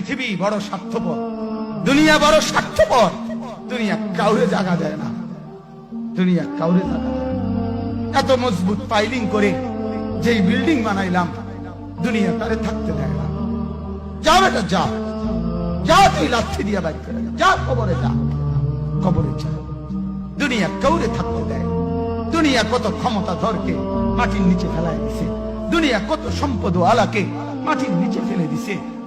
পৃথিবী বড় স্বার্থপর, দুনিয়া বড় স্বার্থপর, দুনিয়া কাউরে জায়গা দেয় না। দুনিয়া কাউরে জায়গা দেয় এত মজবুত পাইলিং করে যেই বিল্ডিং বানাইলাম, দুনিয়া তারে থাকতে দেয় না। যা বেটা, যা। যা তুই লাথি দিয়া বাইক করে যা। যা কবরে যা। কবরে যা। দুনিয়া কাউরে থাকতে দেয় দুনিয়া কত ক্ষমতা ধরকে মাটির নিচে ফেলায় দিছে। দুনিয়া কত সম্পদ আলাকে মাটির নিচে ফেলে দিছে।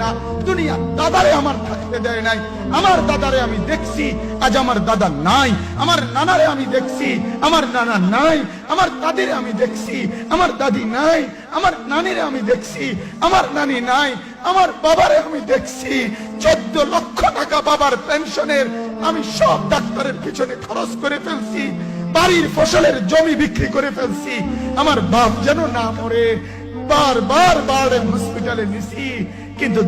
না। দুনিয়া দাদারে আমার থাকতে দেয় নাই। আমার দাদারে আমি দেখছি, আজ আমার দাদা নাই। আমার নানারে আমি দেখছি, আমার নানা নাই। আমার দাদিরে আমি দেখছি, আমার দাদি নাই। আমার নানিরে আমি দেখছি, আমার নানি নাই। আমার বাবারে আমি দেখছি। চোদ্দ লক্ষ টাকা বাবার পেনশনের আমি সব ডাক্তারের পিছনে খরচ করে ফেলছি। বাড়ির ফসলের জমি বিক্রি করে ফেলছি। আমার বাপ যেন না মরে। বারবার বার হসপিটালে নিছি। কিন্তু